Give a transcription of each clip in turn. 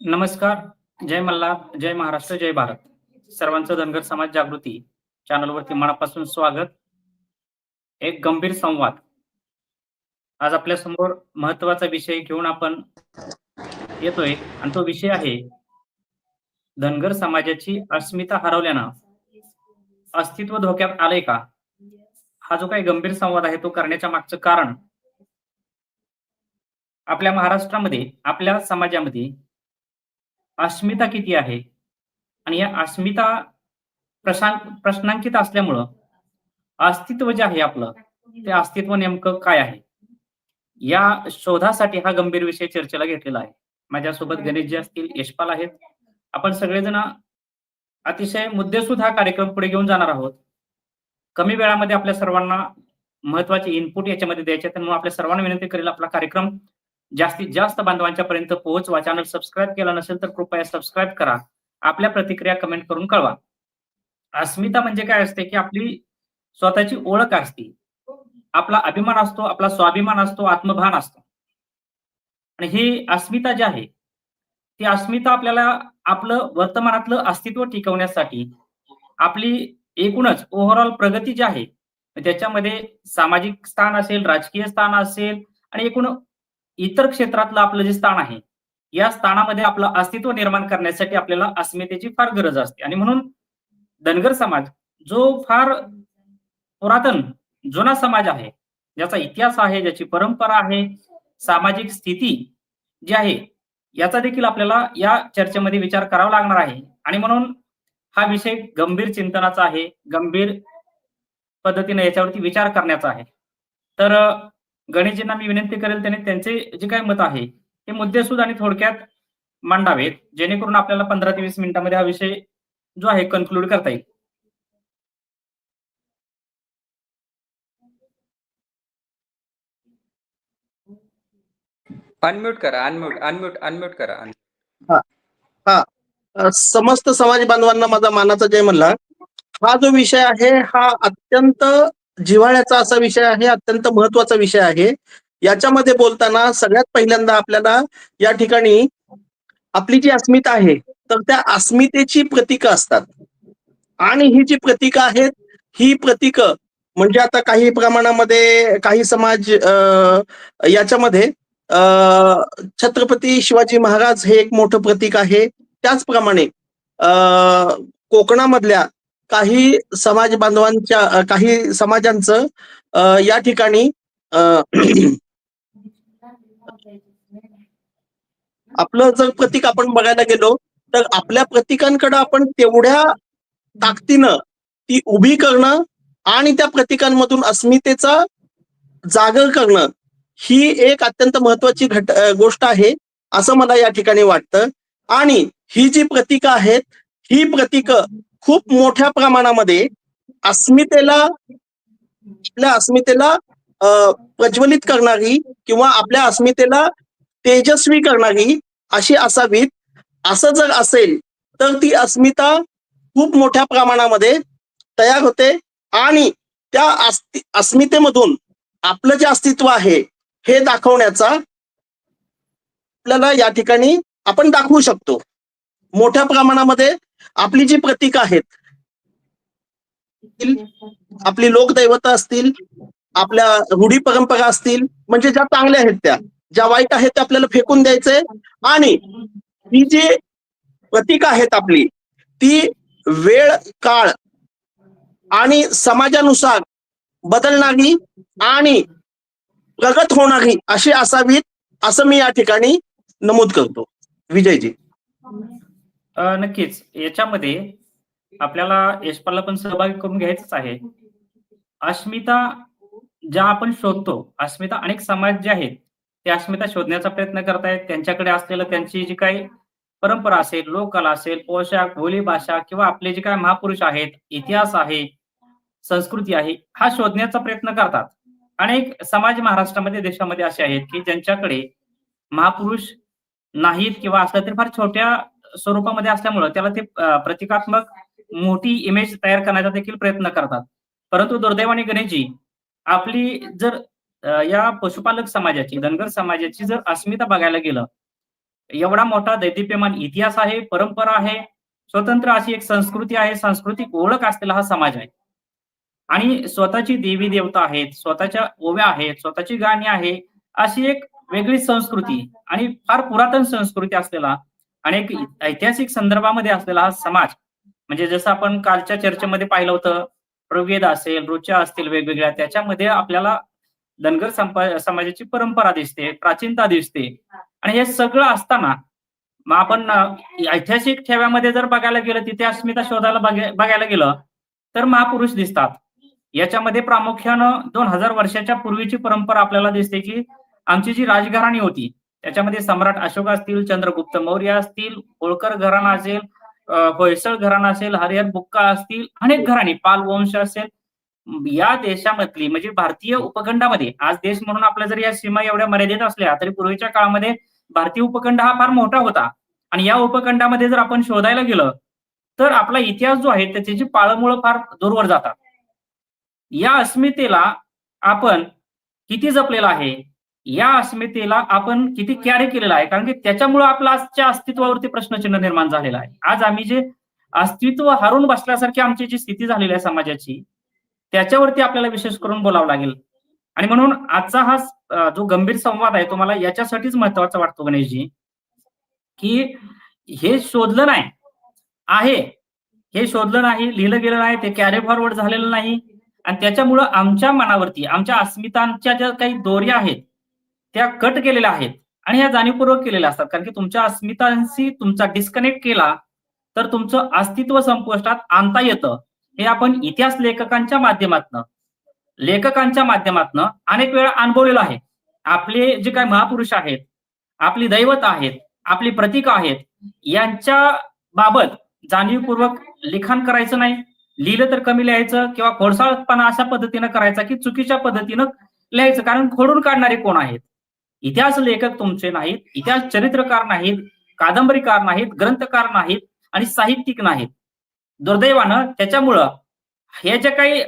नमस्कार. जय मल्हार जय महाराष्ट्र जय भारत. सर्वांचं धनगर समाज जागृती चॅनलवरती मनापासून स्वागत. एक गंभीर संवाद. आज आपल्यासमोर महत्त्वाचा विषय घेऊन आपण येतोय आणि तो विषय आहे धनगर समाजाची अस्मिता हरवल्यानं अस्तित्व धोक्यात आलंय का? हा जो काही गंभीर संवाद आहे तो करण्याच्या मागचं कारण आपल्या महाराष्ट्रामध्ये आपल्या समाजामध्ये अस्मिता किती आहे? आणि या अस्मिता प्रशां प्रश्नांकित असल्यामुळं अस्तित्व जे आहे आपलं ते अस्तित्व नेमकं काय आहे? या शोधासाठी हा गंभीर विषय चर्चेला घेतलेला आहे. माझ्यासोबत गणेशजी असतील यशपाल आहेत. आपण सगळेजण अतिशय मुद्देसूद हा कार्यक्रम पुढे घेऊन जाणार आहोत. कमी वेळामध्ये आपल्या सर्वांना महत्त्वाचे इनपुट याच्यामध्ये द्यायचे आहेत म्हणून आपल्या सर्वांना विनंती करेल आपला कार्यक्रम जास्तीत जास्त बांधवांच्या पर्यंत पोहोचवा. चॅनल सबस्क्राईब केला नसेल तर कृपया सबस्क्राईब करा. आपल्या प्रतिक्रिया कमेंट करून कळवा. अस्मिता म्हणजे काय असते की आपली स्वतःची ओळख असते. आपला अभिमान असतो आपला स्वाभिमान असतो आत्मभान असतो. आणि ही अस्मिता जी आहे ती अस्मिता आपल्याला आपलं वर्तमानातलं अस्तित्व टिकवण्यासाठी आपली एकूणच ओव्हरऑल प्रगती जी आहे त्याच्यामध्ये सामाजिक स्थान असेल राजकीय स्थान असेल आणि एकूण इतर क्षेत्रातलं आपलं जे स्थान आहे या स्थानामध्ये आपलं अस्तित्व निर्माण करण्यासाठी आपल्याला अस्मितेची फार गरज असते. आणि म्हणून धनगर समाज जो फार पुरातन जुना समाज आहे ज्याचा इतिहास आहे ज्याची परंपरा आहे सामाजिक स्थिती जी आहे याचा देखील आपल्याला या चर्चेमध्ये विचार करावा लागणार आहे. आणि म्हणून हा विषय गंभीर चिंतनाचा आहे गंभीर पद्धतीने याच्यावरती विचार करण्याचा आहे. तर गणेशजींना मी विनंती करेल त्याने त्यांचे जे काही मत आहे ते मुद्देसूद आणि थोडक्यात मांडावेत जेणेकरून आपल्याला पंधरा ते वीस मिनिटांमध्ये हा विषय जो आहे कन्क्लूड करता येईल. अनम्यूट करा अनम्यूट अनम्यूट अनम्यूट करा. अ, समस्त समाज बांधवांना माझा मानाचा जय म्हणला. हा जो विषय आहे हा अत्यंत जिव्हाळ्याचा असा विषय आहे अत्यंत महत्त्वाचा विषय आहे. याच्यामध्ये बोलताना सगळ्यात पहिल्यांदा आपल्याला या ठिकाणी आपली जी अस्मिता आहे तर त्या अस्मितेची प्रतीक असतात. आणि ही जी प्रतीक आहेत ही प्रतीक म्हणजे आता काही प्रमाणामध्ये काही समाज याच्यामध्ये छत्रपती शिवाजी महाराज हे एक मोठं प्रतीक आहे. त्याचप्रमाणे अ, कोकणामधल्या काही समाज बांधवांच्या काही समाजांचं या ठिकाणी आपलं जर प्रतीक आपण बघायला गेलो तर आपल्या प्रतीकांकडे आपण तेवढ्या ताकदीनं ती उभी करणं आणि त्या प्रतीकांमधून अस्मितेचा जागर करणं ही एक अत्यंत महत्वाची घट गोष्ट आहे असं मला या ठिकाणी वाटतं. आणि ही जी प्रतीकं आहेत ही प्रतीकं खूप मोठ्या प्रमाणामध्ये अस्मितेला आपल्या अस्मितेला प्रज्वलित करणारी किंवा आपल्या अस्मितेला तेजस्वी करणारी अशी असावीत. असं जर असेल तर ती अस्मिता खूप मोठ्या प्रमाणामध्ये तयार होते. आणि त्या अस्मितेमधून आपलं जे अस्तित्व आहे हे दाखवण्याचा आपल्याला या ठिकाणी आपण दाखवू शकतो. मोठ्या प्रमाणामध्ये आपली जी प्रतीक आहेत आपली लोकदैवत असतील आपल्या रूढी परंपरा असतील म्हणजे ज्या चांगल्या आहेत त्या ज्या वाईट आहेत त्या आपल्याला फेकून द्यायचंय. आणि ही जी प्रतीक आहेत आपली ती वेळ काळ आणि समाजानुसार बदलणारी आणि प्रगत होणारी अशी असावीत असं मी या ठिकाणी नमूद करतो. विजयजी. अ, नक्कीच. याच्यामध्ये आपल्याला यशपालला पण सहभागी करून घ्यायचंच आहे. अस्मिता ज्या आपण शोधतो अस्मिता अनेक समाज जे आहेत ते अस्मिता शोधण्याचा प्रयत्न करतायत. त्यांच्याकडे असलेलं त्यांची जी काही परंपरा असेल लोककला असेल पोशाख बोली भाषा किंवा आपले जे काही महापुरुष आहेत इतिहास आहे संस्कृती आहे हा शोधण्याचा प्रयत्न करतात. अनेक समाज महाराष्ट्रामध्ये देशामध्ये असे आहेत की ज्यांच्याकडे महापुरुष नाहीत किंवा असलं तरी फार छोट्या स्वरूपामध्ये असल्यामुळं त्याला ते प्रतिकात्मक मोठी इमेज तयार करण्याचा देखील प्रयत्न करतात. परंतु दुर्दैवाने गणेशजी आपली जर या पशुपालक समाजाची धनगर समाजाची जर अस्मिता बघायला गेलं एवढा मोठा दैदिप्यमान इतिहास आहे परंपरा आहे स्वतंत्र अशी एक संस्कृती आहे सांस्कृतिक ओळख असलेला हा समाज आहे. आणि स्वतःची देवी देवता आहेत स्वतःच्या ओव्या आहेत स्वतःची गाणी आहे अशी एक वेगळी संस्कृती आणि फार पुरातन संस्कृती असलेला आणि एक ऐतिहासिक संदर्भामध्ये असलेला हा समाज म्हणजे जसं आपण कालच्या चर्चेमध्ये पाहिलं होतं प्रवेद असेल रुच्या असतील वेगवेगळ्या त्याच्यामध्ये आपल्याला धनगर समाजाची परंपरा दिसते प्राचीनता दिसते. आणि हे सगळं असताना मग आपण ऐतिहासिक ठेव्यामध्ये जर बघायला गेलं तिथे अस्मिता शोधायला बघायला गेलं तर महापुरुष दिसतात. याच्यामध्ये प्रामुख्यानं दोन हजार वर्षाच्या पूर्वीची परंपरा आपल्याला दिसते की आमची जी राजघराणी होती याच्यामध्ये सम्राट अशोक असतील चंद्रगुप्त मौर्य असतील होळकर घराणा असेल होयसळ घराणा असेल हरिहर बुक्का असतील अनेक घराणी पाल वंश असेल. या देशामधली म्हणजे भारतीय उपखंडामध्ये आज देश म्हणून आपल्या जर या सीमा एवढ्या मर्यादित असल्या तरी पूर्वीच्या काळामध्ये भारतीय उपखंड हा फार मोठा होता. आणि या उपखंडामध्ये जर आपण शोधायला गेलं तर आपला इतिहास जो आहे त्याची पाळमुळं फार दूरवर जातात. या अस्मितेला आपण किती जपलेला आहे? या अस्मितेला आपण किती कॅरी केलेला आहे? कारण की त्याच्यामुळे आपलं आजच्या अस्तित्वावरती प्रश्नचिन्ह निर्माण झालेला आहे. आज आम्ही जे अस्तित्व हरून बसल्यासारखी आमची जी स्थिती झालेली आहे समाजाची त्याच्यावरती आपल्याला विशेष करून बोलावं लागेल. आणि म्हणून आजचा हा जो गंभीर संवाद आहे तो मला याच्यासाठीच महत्त्वाचा वाटतो गणेशजी की हे शोधलं नाही. आहे. हे शोधलं नाही लिहिलं गेलं नाही ते कॅरी फॉरवर्ड झालेलं नाही. आणि त्याच्यामुळं आमच्या मनावरती आमच्या अस्मितांच्या ज्या काही दोऱ्या आहेत त्या कट केलेल्या आहेत आणि ह्या जाणीवपूर्वक केलेल्या असतात. कारण की तुमच्या अस्मितांशी तुमचा डिस्कनेक्ट केला तर तुमचं अस्तित्व संपुष्टात आणता येतं. हे आपण इतिहास लेखकांच्या माध्यमातनं लेखकांच्या माध्यमातनं अनेक वेळा अनुभवलेलं आहे. आपले जे काही महापुरुष आहेत आपली दैवत आहेत आपली प्रतीक आहेत यांच्या बाबत जाणीवपूर्वक लिखाण करायचं नाही. लिहिलं तर कमी लिहायचं किंवा खोडसाळपणा अशा पद्धतीनं करायचा की चुकीच्या पद्धतीनं लिहायचं. कारण खोडून काढणारे कोण आहेत? इतिहास लेखक तुमचे नाहीत इतिहास चरित्रकार नाहीत कादंबरीकार नाहीत ग्रंथकार नाहीत आणि साहित्यिक नाहीत. दुर्दैवानं त्याच्यामुळं ह्या ज्या काही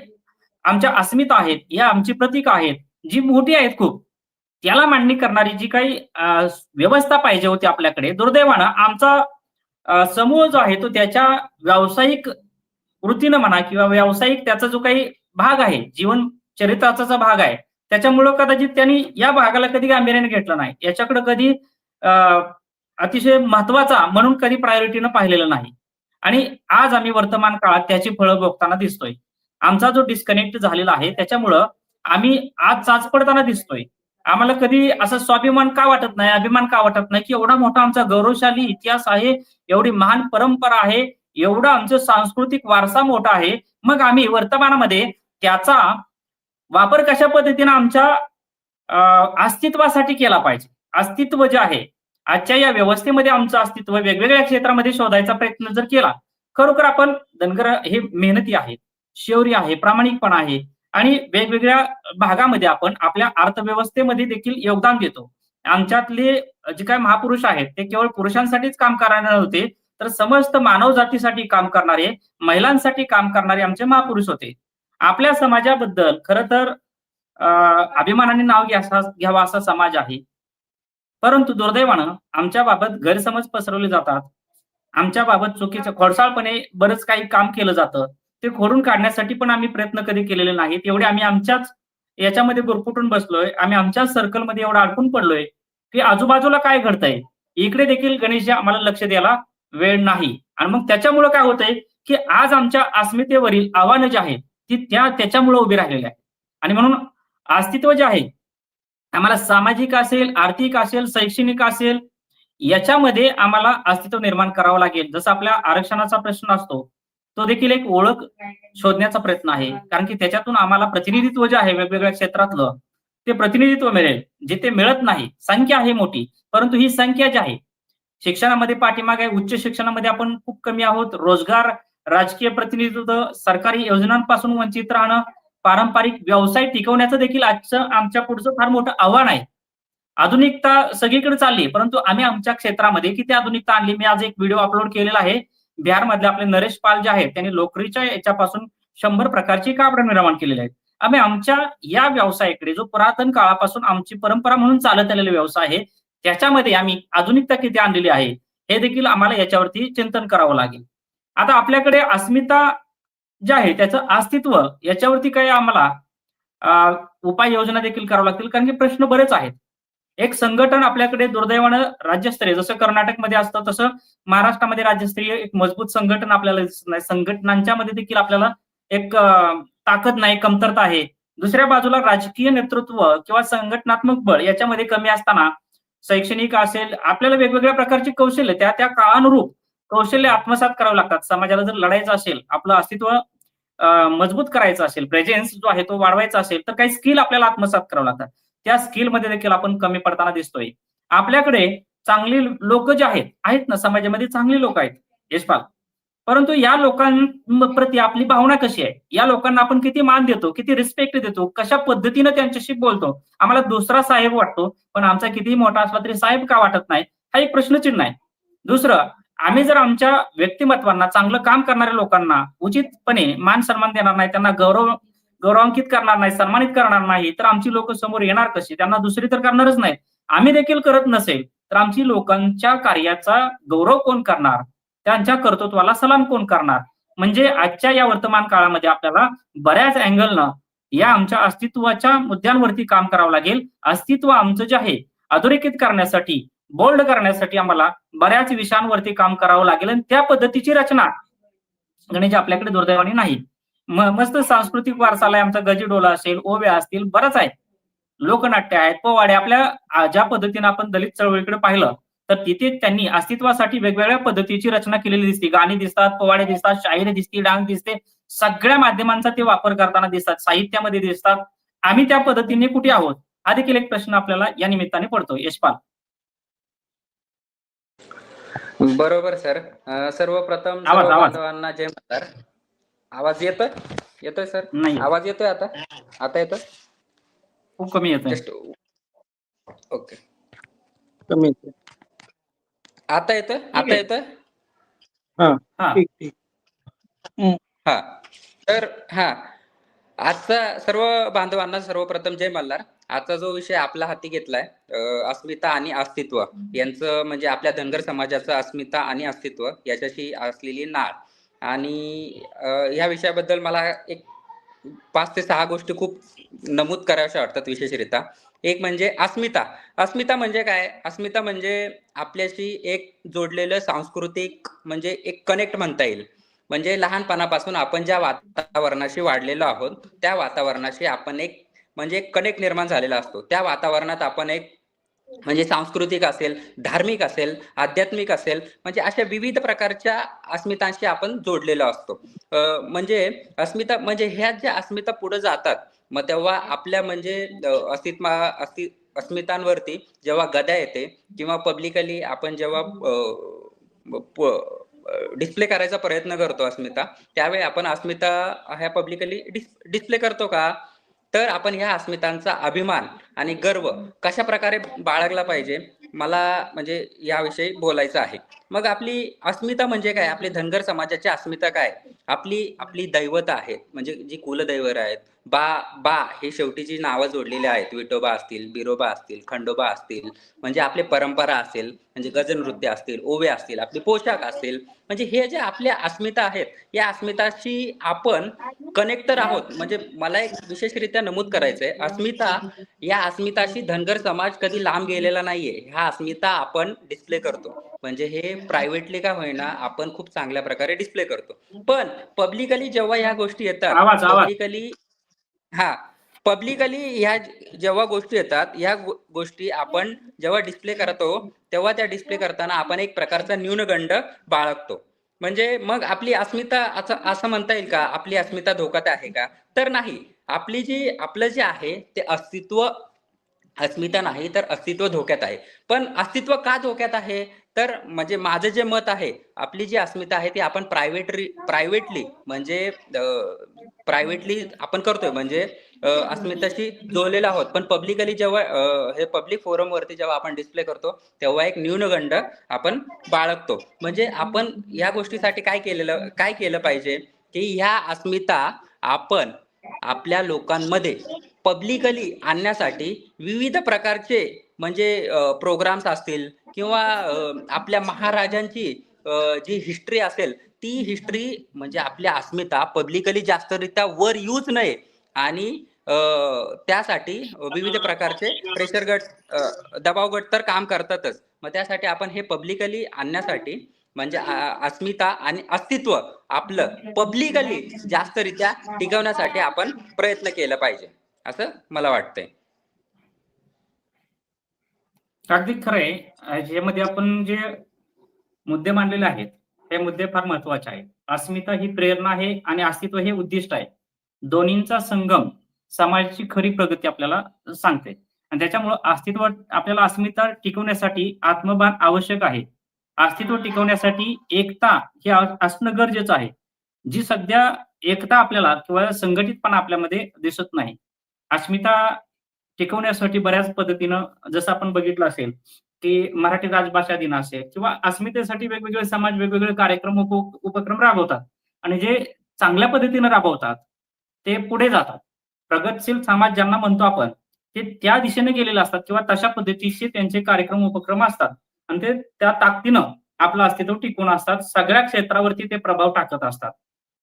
आमच्या अस्मिता आहेत या आमची प्रतीक आहेत जी मोठी आहेत खूप त्याला मांडणी करणारी जी काही व्यवस्था पाहिजे होती आपल्याकडे दुर्दैवानं आमचा समूह जो आहे तो त्याच्या व्यावसायिक वृत्तीनं म्हणा किंवा व्यावसायिक त्याचा जो काही भाग आहे जीवन चरित्राचा जो भाग आहे त्याच्यामुळं कदाचित त्यांनी या भागाला कधी गांभीर्याने घेतलं नाही. याच्याकडे कधी अतिशय महत्त्वाचा म्हणून कधी प्रायोरिटीनं पाहिलेलं नाही. आणि आज आम्ही वर्तमान काळात त्याची फळं भोगताना दिसतोय. आमचा जो डिस्कनेक्ट झालेला आहे त्याच्यामुळं आम्ही आज चाच पडताना दिसतोय. आम्हाला कधी असं स्वाभिमान का वाटत नाही अभिमान का वाटत नाही की एवढा मोठा आमचा गौरवशाली इतिहास आहे एवढी महान परंपरा आहे एवढा आमचा सांस्कृतिक वारसा मोठा आहे. मग आम्ही वर्तमानामध्ये त्याचा वापर कशा पद्धतीनं आमच्या अस्तित्वासाठी केला पाहिजे? अस्तित्व जे आहे आजच्या या व्यवस्थेमध्ये आमचं अस्तित्व वेगवेगळ्या क्षेत्रामध्ये शोधायचा प्रयत्न जर केला खरोखर आपण धनगर हे मेहनती आहेत शौर्य आहे प्रामाणिकपणा आहे आणि वेगवेगळ्या भागामध्ये आपण आपल्या अर्थव्यवस्थेमध्ये देखील योगदान देतो. आमच्यातले जे काय महापुरुष आहेत ते केवळ पुरुषांसाठीच काम करणारे नव्हते तर समस्त मानव जातीसाठी काम करणारे महिलांसाठी काम करणारे आमचे महापुरुष होते. आपल्या समाजाबद्दल खर तर अभिमानाने नाव घ्यावा असा समाज आहे. परंतु दुर्दैवानं आमच्या बाबत गैरसमज पसरवले जातात. आमच्या बाबत चुकीचं खोडसाळपणे बरंच काही काम केलं जातं. ते खोडून काढण्यासाठी पण आम्ही प्रयत्न कधी केलेले नाहीत. एवढे आम्ही आमच्याच याच्यामध्ये गुरफुटून बसलोय. आम्ही आमच्याच सर्कलमध्ये एवढा अडकून पडलोय की आजूबाजूला काय घडतंय? इकडे देखील गणेशजी आम्हाला लक्ष द्यायला वेळ नाही. आणि मग त्याच्यामुळं काय होतंय की आज आमच्या अस्मितेवरील आव्हानं जे आहेत ती त्या त्याच्यामुळे उभी राहिलेली आहे. आणि म्हणून अस्तित्व जे आहे आम्हाला सामाजिक असेल आर्थिक असेल शैक्षणिक असेल याच्यामध्ये आम्हाला अस्तित्व निर्माण करावं लागेल. जसं आपल्या आरक्षणाचा प्रश्न असतो तो देखील एक ओळख शोधण्याचा प्रयत्न आहे. कारण की त्याच्यातून आम्हाला प्रतिनिधित्व जे आहे वेगवेगळ्या क्षेत्रातलं ते प्रतिनिधित्व मिळेल. जे ते मिळत नाही संख्या आहे मोठी. परंतु ही संख्या जी आहे शिक्षणामध्ये पाठीमागे उच्च शिक्षणामध्ये आपण खूप कमी आहोत. रोजगार राजकीय प्रतिनिधित्व सरकारी योजनांपासून वंचित राहणं पारंपरिक व्यवसाय टिकवण्याचं देखील आजचं आमच्या पुढचं फार मोठं आव्हान आहे. आधुनिकता सगळीकडे चालली परंतु आम्ही आमच्या क्षेत्रामध्ये किती आधुनिकता आणली मी आज एक व्हिडिओ अपलोड केलेला आहे. बिहारमधले आपले नरेश पाल जे आहेत त्यांनी लोकरीच्या याच्यापासून शंभर प्रकारची कापड निर्माण केलेली आहेत. आम्ही आमच्या या व्यवसायाकडे जो पुरातन काळापासून आमची परंपरा म्हणून चालत आलेला व्यवसाय आहे त्याच्यामध्ये आम्ही आधुनिकता किती आणलेली आहे हे देखील आम्हाला याच्यावरती चिंतन करावं लागेल. आता आपल्याकडे अस्मिता जे आहे त्याचं अस्तित्व याच्यावरती काही आम्हाला उपाययोजना देखील करावं लागतील? कारण की प्रश्न बरेच आहेत. एक संघटन आपल्याकडे दुर्दैवानं राज्यस्तरीय जसं कर्नाटकमध्ये असतं तसं महाराष्ट्रामध्ये राज्यस्तरीय एक मजबूत संघटन आपल्याला दिसत नाही. संघटनांच्या मध्ये देखील आपल्याला एक ताकद नाही कमतरता आहे. दुसऱ्या बाजूला राजकीय नेतृत्व किंवा संघटनात्मक बळ याच्यामध्ये कमी असताना शैक्षणिक असेल आपल्याला वेगवेगळ्या प्रकारची कौशल्य त्या त्या काळानुरूप कौशल्य आत्मसात करावं लागतात. समाजाला जर लढायचं असेल आपलं अस्तित्व मजबूत करायचं असेल प्रेझेन्स जो आहे तो वाढवायचा असेल तर काही स्किल आपल्याला आत्मसात करावं लागतात. त्या स्किलमध्ये देखील आपण कमी पडताना दिसतोय. आपल्याकडे चांगली लोक जे आहेत आहेत ना समाजामध्ये चांगली लोक आहेत यशपाल. परंतु या लोकांप्रती आपली भावना कशी आहे? या लोकांना आपण किती मान देतो किती रिस्पेक्ट देतो कशा पद्धतीनं त्यांच्याशी बोलतो? आम्हाला दुसरा साहेब वाटतो पण आमचा कितीही मोठा असला तरी साहेब का वाटत नाही? हा एक प्रश्नचिन्ह आहे. दुसरं आम्ही जर आमच्या व्यक्तिमत्वांना चांगलं काम करणाऱ्या लोकांना उचितपणे मान सन्मान देणार नाही त्यांना गौरव गौरवांकित करणार नाही सन्मानित करणार नाही तर आमची लोक समोर येणार कशी? त्यांना दुसरी तर करणारच नाही. आम्ही देखील करत नसेल तर आमची लोकांच्या कार्याचा गौरव कोण करणार? त्यांच्या कर्तृत्वाला सलाम कोण करणार? म्हणजे आजच्या या वर्तमान काळामध्ये आपल्याला बऱ्याच अँगलनं या आमच्या अस्तित्वाच्या मुद्द्यांवरती काम करावं लागेल. अस्तित्व आमचं जे आहे अधोरेखित करण्यासाठी बोल्ड करण्यासाठी आम्हाला बऱ्याच विषयांवरती काम करावं लागेल आणि त्या पद्धतीची रचना गणेश आपल्याकडे दुर्दैवाने नाही. मस्त सांस्कृतिक वारसाला आमचा गजीडोला असेल ओव्या असतील बरंच आहे. लोकनाट्य आहेत पोवाडे आपल्या ज्या पद्धतीने आपण दलित चळवळीकडे पाहिलं तर तिथे त्यांनी अस्तित्वासाठी वेगवेगळ्या पद्धतीची रचना केलेली दिसते. गाणी दिसतात पोवाडे दिसतात शायरी दिसते डांग दिसते. सगळ्या माध्यमांचा ते वापर करताना दिसतात साहित्यामध्ये दिसतात. आम्ही त्या पद्धतीने कुठे आहोत? हा देखील एक प्रश्न आपल्याला या निमित्ताने पडतो. यशपाल. बरोबर सर. सर्वप्रथम. बांधवांना जय मल्हार आवाज येतोय? येतोय सर? नाही. आवाज येतोय आता? आता येतोय? खूप कमी येतोय. ओके. कमी येते. आता येतोय? आता येतोय? हा ठीक ठीक. हा. तर हा. आजचा सर्व बांधवांना सर्वप्रथम जय मल्हार आजचा जो विषय आपला हाती घेतलाय अस्मिता आणि अस्तित्व यांचं म्हणजे आपल्या धनगर समाजाचं अस्मिता आणि अस्तित्व याच्याशी असलेली नाळ. आणि ह्या विषयाबद्दल मला एक पाच ते सहा गोष्टी खूप नमूद कराव्याशा वाटतात विशेषरित्या. एक म्हणजे अस्मिता. अस्मिता म्हणजे काय? अस्मिता म्हणजे आपल्याशी एक जोडलेलं सांस्कृतिक म्हणजे एक कनेक्ट म्हणता येईल. म्हणजे लहानपणापासून आपण ज्या वातावरणाशी वाढलेलो आहोत त्या वातावरणाशी आपण एक म्हणजे एक कनेक्ट निर्माण झालेला असतो. त्या वातावरणात आपण एक म्हणजे सांस्कृतिक असेल धार्मिक असेल आध्यात्मिक असेल म्हणजे अशा विविध प्रकारच्या अस्मितांशी आपण जोडलेलो असतो. म्हणजे अस्मिता म्हणजे ह्या ज्या अस्मिता पुढे जातात मग तेव्हा आपल्या म्हणजे अस्तित्वा अस्ति अस्मितांवरती जेव्हा गदा येते किंवा पब्लिकली आपण जेव्हा डिस्प्ले करायचा प्रयत्न करतो अस्मिता त्यावेळी आपण अस्मिता ह्या पब्लिकली डिस्प्ले करतो का? तर आपण ह्या अस्मितांचा अभिमान आणि गर्व कशा प्रकारे बाळगला पाहिजे मला म्हणजे याविषयी बोलायचं आहे. मग आपली अस्मिता म्हणजे काय? आपली धनगर समाजाची अस्मिता काय? आपली आपली दैवत आहेत. म्हणजे जी कुलदैवत आहेत. बा बा हे शेवटी जी नावं जोडलेली आहेत. विठोबा असतील बिरोबा असतील खंडोबा असतील. म्हणजे आपली परंपरा असेल म्हणजे गजन नृत्य असतील ओवे असतील आपले पोशाख असतील. म्हणजे हे जे आपल्या अस्मिता आहेत या अस्मिताशी आपण कनेक्टर आहोत. म्हणजे मला एक विशेषरित्या नमूद करायचंय. अस्मिता या अस्मिताशी धनगर समाज कधी लांब गेलेला नाहीये. ह्या अस्मिता आपण डिस्प्ले करतो. म्हणजे हे प्रायव्हेटली का होईना आपण खूप चांगल्या प्रकारे डिस्प्ले करतो. पण पब्लिकली जेव्हा ह्या गोष्टी येतात. पब्लिकली हा पब्लिकली ह्या जेव्हा गोष्टी येतात ह्या गोष्टी आपण जेव्हा डिस्प्ले करतो तेव्हा त्या डिस्प्ले करताना आपण एक प्रकारचा न्यूनगंड बाळगतो. म्हणजे मग आपली अस्मिता असं असं म्हणता येईल का? आपली अस्मिता धोक्यात आहे का? तर नाही. आपली जी आपलं जे आहे ते अस्तित्व अस्मिता नाही तर अस्तित्व धोक्यात आहे. पण अस्तित्व का धोक्यात आहे? तर म्हणजे माझं जे मत आहे आपली जी अस्मिता आहे ती आपण प्रायव्हेटली प्रायव्हेटली म्हणजे प्रायव्हेटली आपण करतोय. म्हणजे अस्मिताशी जोडलेला आहोत. पण पब्लिकली जेव्हा हे पब्लिक फोरम वरती जेव्हा आपण डिस्प्ले करतो तेव्हा एक न्यूनगंड आपण बाळगतो. म्हणजे आपण या गोष्टीसाठी काय केलेलं काय केलं पाहिजे की ह्या अस्मिता आपण आपल्या लोकांमध्ये पब्लिकली आणण्यासाठी विविध प्रकारचे म्हणजे प्रोग्राम्स असतील किंवा आपल्या महाराजांची जी हिस्ट्री असेल ती हिस्ट्री म्हणजे आपल्या अस्मिता पब्लिकली जास्तरित्या वर यूज नये. आणि त्यासाठी विविध प्रकारचे प्रेशर गट दबाव गट तर काम करतातच. मग त्यासाठी आपण हे पब्लिकली आणण्यासाठी म्हणजे अस्मिता आणि अस्तित्व आपलं पब्लिकली जास्तरित्या टिकवण्यासाठी आपण प्रयत्न केला पाहिजे. असं मला वाटतंय. अगदी खरंय. यामध्ये आपण जे मुद्दे मांडलेले आहेत हे मुद्दे फार महत्त्वाचे आहेत. अस्मिता ही प्रेरणा आहे आणि अस्तित्व हे उद्दिष्ट आहे. दोन्हींचा संगम समाजाची खरी प्रगती आपल्याला सांगते. आणि त्याच्यामुळं अस्तित्व आपल्याला अस्मिता टिकवण्यासाठी आत्मभान आवश्यक आहे. अस्तित्व टिकवण्यासाठी एकता हे असणं गरजेचं आहे. जी सध्या एकता आपल्याला किंवा संघटितपणा आपल्यामध्ये दिसत नाही. अस्मिता टिकवण्यासाठी बऱ्याच पद्धतीनं जसं आपण बघितलं असेल की मराठी राजभाषा दिन असेल किंवा अस्मितेसाठी वेगवेगळे समाज वेगवेगळे कार्यक्रम उप- उपक्रम राबवतात. आणि जे चांगल्या पद्धतीनं राबवतात ते पुढे जातात. प्रगतशील समाज ज्यांना म्हणतो आपण ते त्या दिशेने गेलेले असतात किंवा तशा पद्धतीशी त्यांचे कार्यक्रम उपक्रम असतात. आणि ते त्या ताकदीनं आपलं अस्तित्व टिकून असतात. सगळ्या क्षेत्रावरती ते प्रभाव टाकत असतात.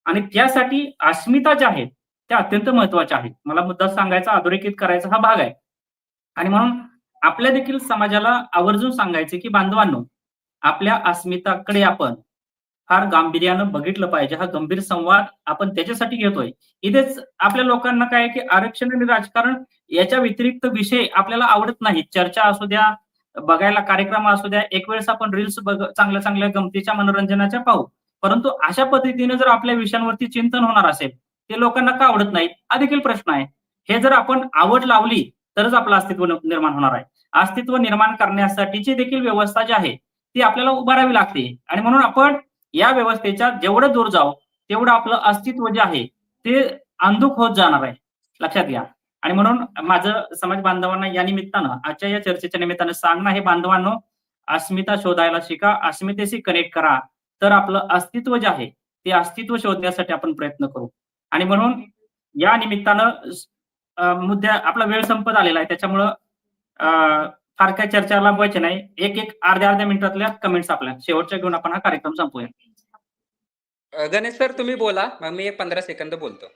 आणि त्यासाठी अस्मिता ज्या आहेत त्या अत्यंत महत्त्वाच्या आहेत. मला मुद्दा सांगायचा अधोरेखित करायचा हा भाग आहे. आणि म्हणून आपल्या देखील समाजाला आवर्जून सांगायचे की बांधवांनो आपल्या अस्मिताकडे आपण फार गांभीर्यानं बघितलं पाहिजे. हा गंभीर संवाद आपण त्याच्यासाठी घेतोय. इथेच आपल्या लोकांना काय आहे की आरक्षण आणि राजकारण याच्या व्यतिरिक्त विषय आपल्याला आवडत नाही चर्चा असू द्या बघायला कार्यक्रम असू द्या एक वेळेस आपण रील्स बघ चांगल्या चांगल्या गमतीच्या मनोरंजनाच्या पाहू. परंतु अशा पद्धतीने जर आपल्या विषयांवरती चिंतन होणार असेल ते लोकांना का आवडत नाही? हा देखील प्रश्न आहे. हे जर आपण आवड लावली तरच आपलं अस्तित्व निर्माण होणार आहे. अस्तित्व निर्माण करण्यासाठीची देखील व्यवस्था जी आहे ती आपल्याला उभारावी लागते. आणि म्हणून आपण या व्यवस्थेच्या जेवढं दूर जाऊ तेवढं आपलं अस्तित्व जे आहे ते अंधुक होत जाणार आहे. लक्षात घ्या. आणि म्हणून माझं समाज बांधवांना या निमित्तानं आजच्या या चर्चेच्या निमित्तानं सांगणं हे बांधवांनो अस्मिता शोधायला शिका अस्मितेशी कनेक्ट करा. तर आपलं अस्तित्व जे आहे ते अस्तित्व शोधण्यासाठी आपण प्रयत्न करू. आणि म्हणून या निमित्तानं अं, मुद्द्या आपला वेळ संपत आलेला आहे. त्याच्यामुळं फार काही चर्चाला व्हायचे नाही. एक एक अर्ध्या अर्ध्या मिनिटातल्या कमेंट्स आपल्या. शेवटच्या घेऊन आपण हा कार्यक्रम संपूया. गणेश सर तुम्ही बोला. मग मी एक पंधरा सेकंद बोलतो.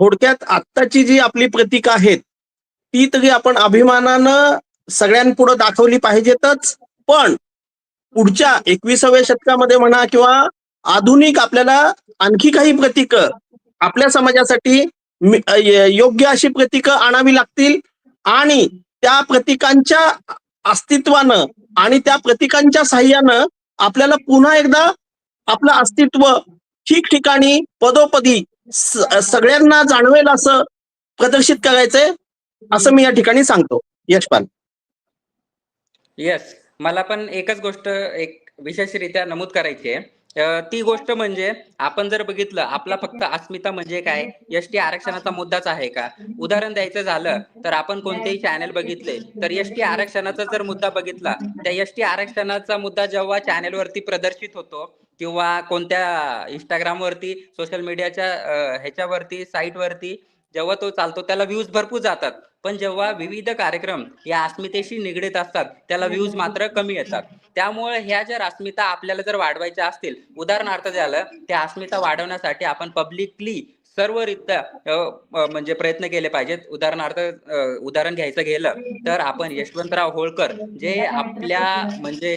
थोडक्यात आत्ताची जी आपली प्रतीक आहेत ती तरी आपण अभिमानानं सगळ्यांपुढे दाखवली पाहिजेतच. पण पुढच्या एकविसाव्या शतकामध्ये म्हणा किंवा आधुनिक आपल्याला आणखी काही प्रतीक आपल्या समाजासाठी योग्य अशी प्रतीक आणावी लागतील आणि त्या प्रतीकांच्या अस्तित्वानं आणि त्या प्रतीकांच्या साह्यानं आपल्याला पुन्हा एकदा आपलं अस्तित्व ठिकठिकाणी पदोपदी सगळ्यांना जाणवेल असं प्रदर्शित करायचंय असं मी या ठिकाणी सांगतो. यशपाल. येस. मला पण एकच गोष्ट एक विशेषरित्या नमूद करायची आहे. ती गोष्ट म्हणजे आपण जर बघितलं आपला फक्त अस्मिता म्हणजे काय? एस टी आरक्षणाचा मुद्दाच आहे का? उदाहरण द्यायचं झालं तर आपण कोणतेही चॅनल बघितले तर एस टी आरक्षणाचा जर मुद्दा बघितला त्या एस टी आरक्षणाचा मुद्दा जेव्हा चॅनलवरती प्रदर्शित होतो किंवा कोणत्या इंस्टाग्राम वरती सोशल मीडियाच्या ह्याच्यावरती साईट वरती जेव्हा तो चालतो त्याला व्ह्यूज भरपूर जातात. पण जेव्हा विविध कार्यक्रम या अस्मितेशी निगडीत असतात त्याला व्ह्यूज मात्र कमी येतात. त्यामुळे ह्या जर अस्मिता आपल्याला जर वाढवायच्या असतील उदाहरणार्थ झालं त्या अस्मिता वाढवण्यासाठी आपण पब्लिकली सर्वरित्या म्हणजे प्रयत्न केले पाहिजेत. उदाहरणार्थ उदाहरण घ्यायचं गेलं तर आपण यशवंतराव होळकर जे आपल्या म्हणजे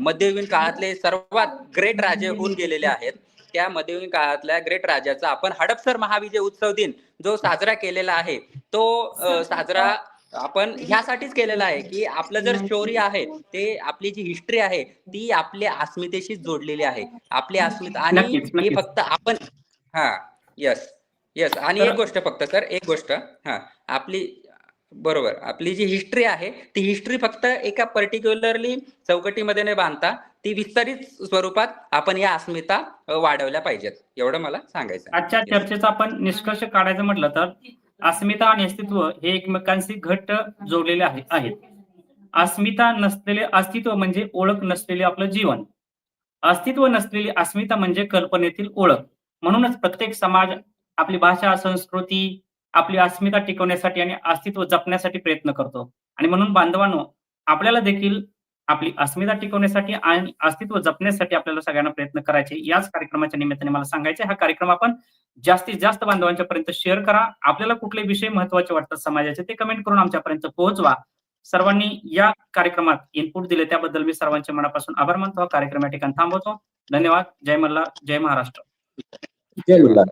मध्ययुगीन काळातले सर्वात ग्रेट राजे होऊन गेलेले आहेत. त्या मध्ययुगीन काळातल्या ग्रेट राजाचा आपण हडपसर महाविजय उत्सव दिन जो साजरा केलेला आहे तो साजरा आपण ह्यासाठीच केलेला आहे की आपलं जर शौर्य आहे ते आपली जी हिस्ट्री आहे ती आपल्या अस्मितेशी जोडलेली आहे. आपली अस्मिता आणि ही. फक्त आपण हा येस येस आणि एक गोष्ट फक्त सर एक गोष्ट हा आपली बरोबर. आपली जी हिस्ट्री आहे ती हिस्ट्री फक्त एका पर्टिक्युलरली चौकटीमध्ये न बांधता ती विस्तारित स्वरूपात आपण या अस्मिता वाढवल्या पाहिजेत. एवढं मला सांगायचं आजच्या चर्चेचा आपण निष्कर्ष काढायचं म्हटलं तर अस्मिता आणि अस्तित्व हे एकमेकांशी घट्ट जोडलेले आहेत. अस्मिता नसलेले अस्तित्व म्हणजे ओळख नसलेले आपलं जीवन. अस्तित्व नसलेली अस्मिता म्हणजे कल्पनेतील ओळख. म्हणूनच प्रत्येक समाज आपली भाषा संस्कृती आपली अस्मिता टिकवण्यासाठी आणि अस्तित्व जपण्यासाठी प्रयत्न करतो. आणि म्हणून बांधवांनो आपल्याला देखील आपली अस्मिता टिकवण्यासाठी आणि अस्तित्व जपण्यासाठी आपल्याला सगळ्यांना प्रयत्न करायचे. याच कार्यक्रमाच्या निमित्ताने मला सांगायचे हा कार्यक्रम आपण जास्तीत जास्त बांधवांच्या पर्यंत शेअर करा. आपल्याला कुठले विषय महत्त्वाचे वाटतात समाजाचे ते कमेंट करून आमच्यापर्यंत पोहोचवा. सर्वांनी या कार्यक्रमात इनपुट दिले त्याबद्दल मी सर्वांचे मनापासून आभार मानतो. हा कार्यक्रम या ठिकाणी थांबवतो. धन्यवाद. जय मल्हार जय महाराष्ट्र. जय मल्हार